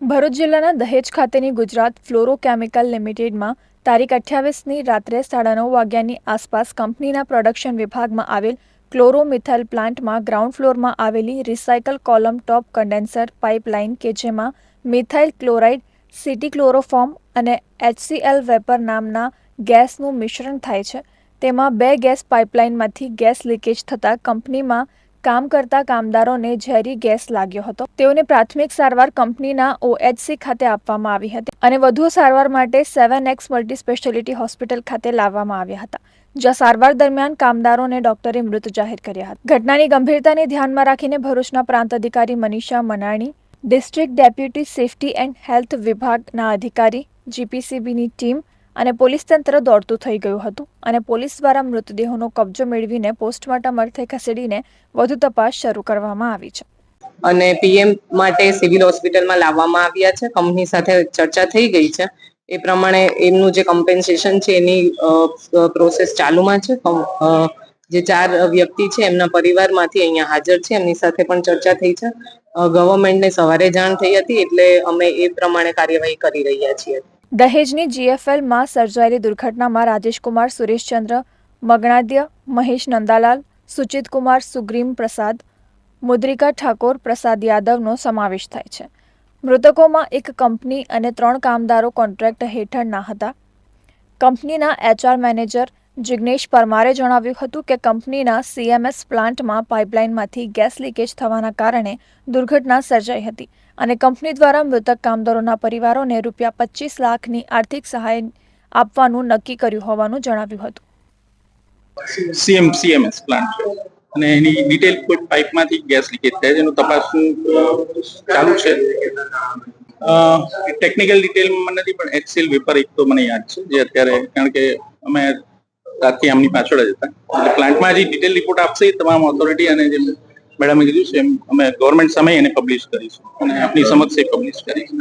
ભરૂચ જિલ્લાના દહેજ ખાતેની ગુજરાત ફ્લોરોકેમિકલ લિમિટેડમાં તારીખ અઠ્યાવીસની રાત્રે સાડા નવ વાગ્યાની આસપાસ કંપનીના પ્રોડક્શન વિભાગમાં આવેલ ક્લોરોમિથેલ પ્લાન્ટમાં ગ્રાઉન્ડ ફ્લોરમાં આવેલી recycle column top condenser pipeline કે જેમાં મિથાઇલ ક્લોરાઇડ સિટી ક્લોરોફોર્મ અને એચસીએલ વેપર નામના ગેસનું મિશ્રણ થાય છે. તેમાં બે ગેસ પાઇપલાઇનમાંથી ગેસ લીકેજ થતાં કંપનીમાં કામ કરતા કામદારોને ઝેરી ગેસ લાગ્યો હતો. તેઓને પ્રાથમિક સારવાર કંપનીના ઓએચસી ખાતે આપવામાં આવી હતી અને વધુ સારવાર માટે seven x multi speciality hospital ખાતે લાવવામાં આવ્યા હતા, જ્યાં સારવાર દરમિયાન કામદારોને ડોક્ટરે મૃત જાહેર કર્યા હતા. ઘટનાની ગંભીરતાને ધ્યાનમાં રાખીને ભરૂચના પ્રાંત અધિકારી Manisha Manani, district deputy safety and health વિભાગના અધિકારી, જીપીસીબીની ટીમ અને પોલીસ તંત્ર દોડતું થઈ ગયું હતું અને પોલીસ દ્વારા મૃતદેહોનો કબજો મેળવીને પોસ્ટમોર્ટમ અર્થે ખસેડીને વધુ તપાસ શરૂ કરવામાં આવી છે. અને પીએમ માટે સિવિલ હોસ્પિટલમાં લાવવામાં આવ્યા છે. કંપની સાથે ચર્ચા થઈ ગઈ છે. એ પ્રમાણે એમનું જે કમ્પેન્સેશન છે એની પ્રોસેસ ચાલુમાં છે. જે ચાર વ્યક્તિ છે એમના પરિવારમાંથી અહીંયા હાજર છે. એમની સાથે પણ ચર્ચા થઈ છે. ગવર્મેન્ટને સવારે જાણ થઈ હતી એટલે અમે એ પ્રમાણે કાર્યવાહી કરી રહ્યા છીએ. દહેજની જીએફએલમાં સર્જાયેલી દુર્ઘટનામાં રાજેશકુમાર, સુરેશચંદ્ર મગણાદ્ય, મહેશ નંદાલાલ, સુચિતકુમાર સુગ્રીમ પ્રસાદ, મુદ્રિકા ઠાકોર, પ્રસાદ યાદવનો સમાવેશ થાય છે. મૃતકોમાં એક કંપની અને ત્રણ કામદારો કોન્ટ્રાક્ટ હેઠળના હતા. કંપનીના એચઆર મેનેજર જિગ્નેશ પરમારે જણાવ્યું હતું કે કંપનીના સીએમએસ પ્લાન્ટમાં પાઇપલાઇનમાંથી ગેસ લીકેજ થવાના કારણે દુર્ઘટના સર્જાઈ હતી અને કંપની દ્વારા મૃતક કામદારોના પરિવારોને રૂપિયા પચીસ લાખની આર્થિક સહાય આપવાનું નક્કી કર્યું હોવાનું જણાવ્યું હતું. સીએમ સીએમએસ પ્લાન્ટ અને એની ડિટેલ કોઈ પાઇપમાંથી ગેસ લીકેજ થાય છે એનું તપાસનું ચાલુ છે. ટેકનિકલ ડિટેલ મને નથી, પણ એક્સેલ વેપર એક તો મને યાદ છે, જે અત્યારે, કારણ કે અમે રાતથી આમની પાછળ જ હતા. એટલે પ્લાન્ટમાં હજી ડિટેલ રિપોર્ટ આપશે તમામ ઓથોરિટી અને જેમ મેડમે કીધું છે એમ અમે ગવર્મેન્ટ સામે એને પબ્લિશ કરીશું અને આપની સમક્ષ એ પબ્લિશ કરીશું.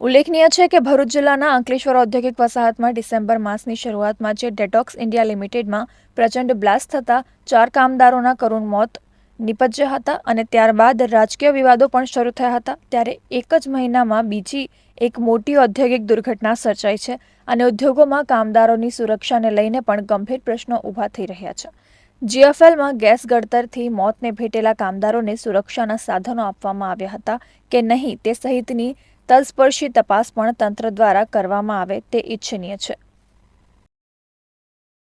ઉલ્લેખનીય છે કે ભરૂચ જિલ્લાના અંકલેશ્વર ઔદ્યોગિક વસાહતમાં ડિસેમ્બર માસની શરૂઆતમાં જે ડેટોક્સ ઇન્ડિયા લિમિટેડમાં પ્રચંડ બ્લાસ્ટ થતા ચાર કામદારોના કરુણ મોત નિપજ્યા હતા અને ત્યારબાદ રાજકીય વિવાદો પણ શરૂ થયા હતા. ત્યારે એક જ મહિનામાં બીજી એક મોટી ઔદ્યોગિક દુર્ઘટના સર્જાઈ છે અને ઉદ્યોગોમાં કામદારોની સુરક્ષાને લઈને પણ ગંભીર પ્રશ્નો ઊભા થઈ રહ્યા છે. જીએફએલમાં ગેસ ગળતરથી મોતને ભેટેલા કામદારોને સુરક્ષાના સાધનો આપવામાં આવ્યા હતા કે નહીં તે સહિતની તલસ્પર્શી તપાસ પણ તંત્ર દ્વારા કરવામાં આવે તે ઇચ્છનીય છે.